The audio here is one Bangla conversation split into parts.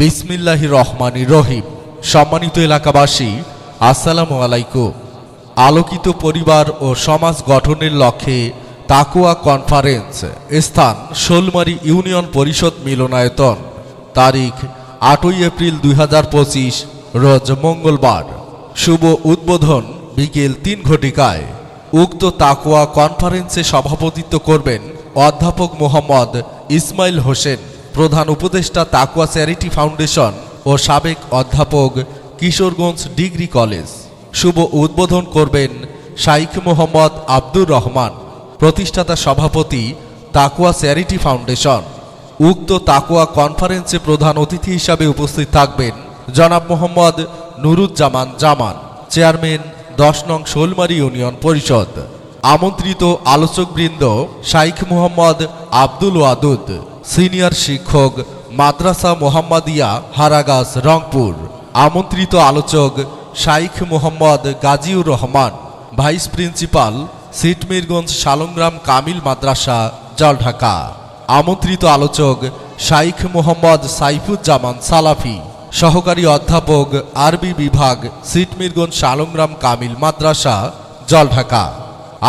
বিসমিল্লাহি রহমানি রহিম। সম্মানিত এলাকাবাসী, আসসালামু আলাইকুম। আলোকিত পরিবার ও সমাজ গঠনের লক্ষ্যে তাকুয়া কনফারেন্স স্থান শোলমারি ইউনিয়ন পরিষদ মিলনায়তন। তারিখ আটই এপ্রিল দুই হাজার পঁচিশ, রোজ মঙ্গলবার। শুভ উদ্বোধন বিকেল তিন ঘটিকায়। উক্ত তাকুয়া কনফারেন্সে সভাপতিত্ব করবেন অধ্যাপক মোহাম্মদ ইসমাইল হোসেন। প্রধান উপদেষ্টা তাকুয়া চ্যারিটি ফাউন্ডেশন ও সাবেক অধ্যাপক কিশোরগঞ্জ ডিগ্রি কলেজ। শুভ উদ্বোধন করবেন শাইখ মোহাম্মদ আব্দুর রহমান। প্রতিষ্ঠাতা সভাপতি তাকুয়া চ্যারিটি ফাউন্ডেশন। উক্ত তাকুয়া কনফারেন্সে প্রধান অতিথি হিসাবে উপস্থিত থাকবেন জনাব মোহাম্মদ নুরুজ্জামান জামান, চেয়ারম্যান দশ নং শোলমারি ইউনিয়ন পরিষদ। আমন্ত্রিত আলোচকবৃন্দ শাইখ মোহাম্মদ আব্দুল ওয়াদুদ। সিনিয়র শিক্ষক মাদ্রাসা মোহাম্মদিয়া হারাগাস রংপুর। আমন্ত্রিত আলোচক শাইখ মোহাম্মদ গাজীউর রহমান, ভাইস প্রিন্সিপাল সিটমিরগঞ্জ শালংগ্রাম কামিল মাদ্রাসা, জলঢাকা। আমন্ত্রিত আলোচক শাইখ মোহাম্মদ সাইফুজ্জামান সালাফি, সহকারী অধ্যাপক আরবি বিভাগ সিটমিরগঞ্জ শালংগ্রাম কামিল মাদ্রাসা, জলঢাকা।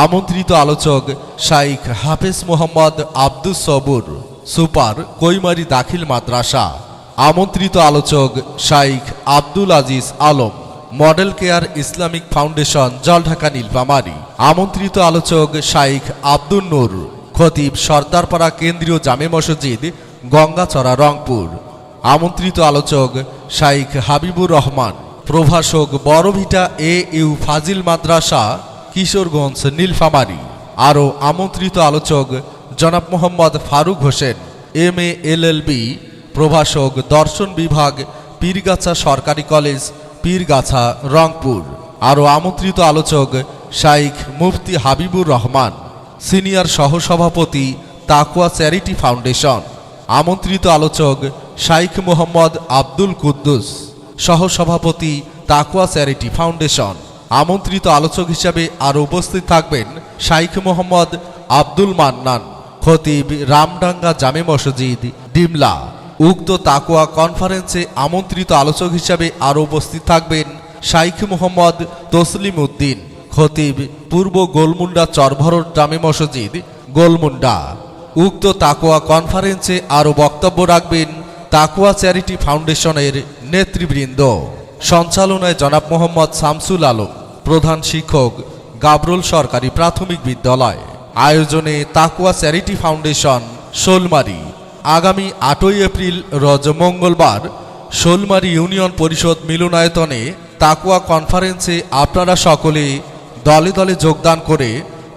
আমন্ত্রিত আলোচক শাইখ হাফেজ মোহাম্মদ আব্দুস সবুর সুপার কৈমারি দাখিল মাদ্রাসা। আমন্ত্রিত আলোচক Shaikh Abdul Aziz Alam, model care Islamic foundation, Jaldhaka, Nilphamari. আমন্ত্রিত আলোচক শাইখ আব্দুল নূর, খতিব সর্দারপাড়া কেন্দ্রীয় জামে মসজিদ, গঙ্গাচড়া, রংপুর। আমন্ত্রিত আলোচক শাইখ হাবিবুর রহমান, প্রভাষক বড়ভিটা এ ইউ ফাজিল মাদ্রাসা, কিশোরগঞ্জ, নীলফামারী। আরও আমন্ত্রিত আলোচক জনাব Mohammad Farooq Hossain, M A L L B, প্রভাষক দর্শন বিভাগ, পীরগাছা সরকারি কলেজ, পীরগাছা, রংপুর। আরও আমন্ত্রিত আলোচক শাইখ মুফতি হাবিবুর রহমান, সিনিয়র সহসভাপতি তাকুয়া চ্যারিটি ফাউন্ডেশন। আমন্ত্রিত আলোচক শাইখ মোহাম্মদ আব্দুল কুদ্দুস, সহসভাপতি তাকুয়া চ্যারিটি ফাউন্ডেশন। আমন্ত্রিত আলোচক হিসাবে আরও উপস্থিত থাকবেন শাইখ মোহাম্মদ আব্দুল মান্নান। খতিব রামডাঙ্গা জামে মসজিদ, ডিমলা। উক্ত তাকুয়া কনফারেন্সে আমন্ত্রিত আলোচক হিসাবে আরও উপস্থিত থাকবেন শাইখ মোহাম্মদ তসলিম উদ্দিন, খতিব পূর্ব গোলমুন্ডা চরভরট জামে মসজিদ, গোলমুন্ডা। উক্ত তাকুয়া কনফারেন্সে আরও বক্তব্য রাখবেন তাকুয়া চ্যারিটি ফাউন্ডেশনের নেতৃবৃন্দ। সঞ্চালনায় জনাব মোহাম্মদ শামসুল আলম, প্রধান শিক্ষক গাবরুল সরকারি প্রাথমিক বিদ্যালয়। আয়োজনে তাকুয়া চ্যারিটি ফাউন্ডেশন, শোলমারি। আগামী আটই এপ্রিল, রজ মঙ্গলবার, শোলমারি ইউনিয়ন পরিষদ মিলনায়তনে তাকুয়া কনফারেন্সে আপনারা সকলে দলে দলে যোগদান করে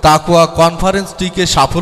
তাকুয়া কনফারেন্সটিকে সাফল্য